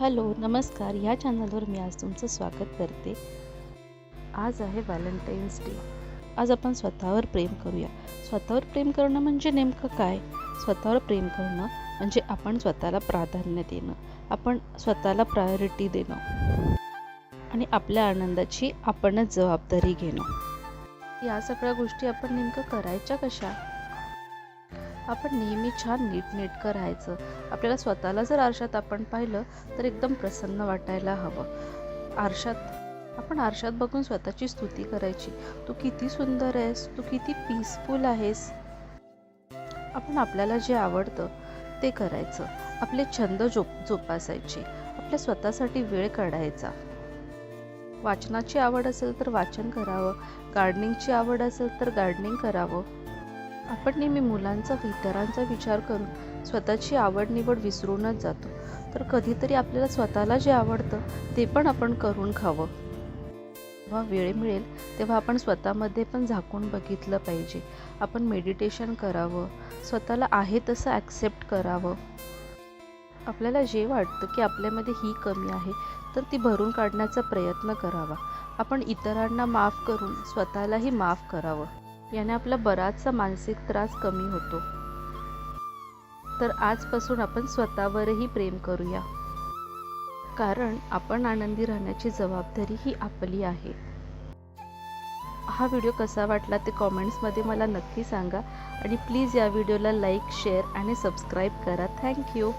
Hello नमस्कार. या चॅनलवर मी आज तुमचं स्वागत करते. आज आहे व्हॅलेंटाईन्स डे. आज आपण स्वतःवर प्रेम करूया. स्वतःवर प्रेम करणं म्हणजे नेमकं काय? स्वतःवर प्रेम करणं म्हणजे आपण स्वतःला प्राधान्य देणं. आपण स्वतःला प्रायोरिटी देणं. आणि आपल्या आनंदाची आपणच जबाबदारी घेणं. या सगळ्या गोष्टी आपण नेमकं करायच्या कशा? आपण नेहमी छान नीटनेटकं राहायचं. आपल्याला स्वतःला जर आरशात आपण पाहिलं तर एकदम प्रसन्न वाटायला हवं. आरशात आपण आरशात बघून स्वतःची स्तुती करायची. तू किती सुंदर आहेस तू किती पीसफुल आहेस. आपण आपल्याला जे आवडतं ते करायचं. आपले छंद जोप जोपासायचे. आपल्या स्वतःसाठी वेळ काढायचा. वाचनाची आवड असेल तर वाचन करावं. गार्डनिंगची आवड असेल तर गार्डनिंग करावं. आपण नेहमी मुलांचा इतरांचा विचार करून स्वतःची आवड निवड विसरूनच जातो. तर कधीतरी आपल्याला स्वतःला जे आवडतं ते पण आपण करून खावं. जेव्हा वेळ मिळेल तेव्हा आपण स्वतःमध्ये पण झाकून बघितलं पाहिजे. आपण मेडिटेशन करावं स्वतःला आहे तसं ॲक्सेप्ट करावं. आपल्याला जे वाटतं की आपल्यामध्ये ही कमी आहे तर ती भरून काढण्याचा प्रयत्न करावा. आपण इतरांना माफ करून स्वतःलाही माफ करावं. याने आपला बराचसा मानसिक त्रास कमी होतो. तर आजपासून आपण स्वतःवरही प्रेम करूया. कारण आपण आनंदी राहण्याची जबाबदारी ही आपली आहे. हा व्हिडिओ कसा वाटला ते कॉमेंट्समध्ये मला नक्की सांगा. आणि प्लीज या व्हिडिओला लाईक शेअर आणि सबस्क्राईब करा. Thank you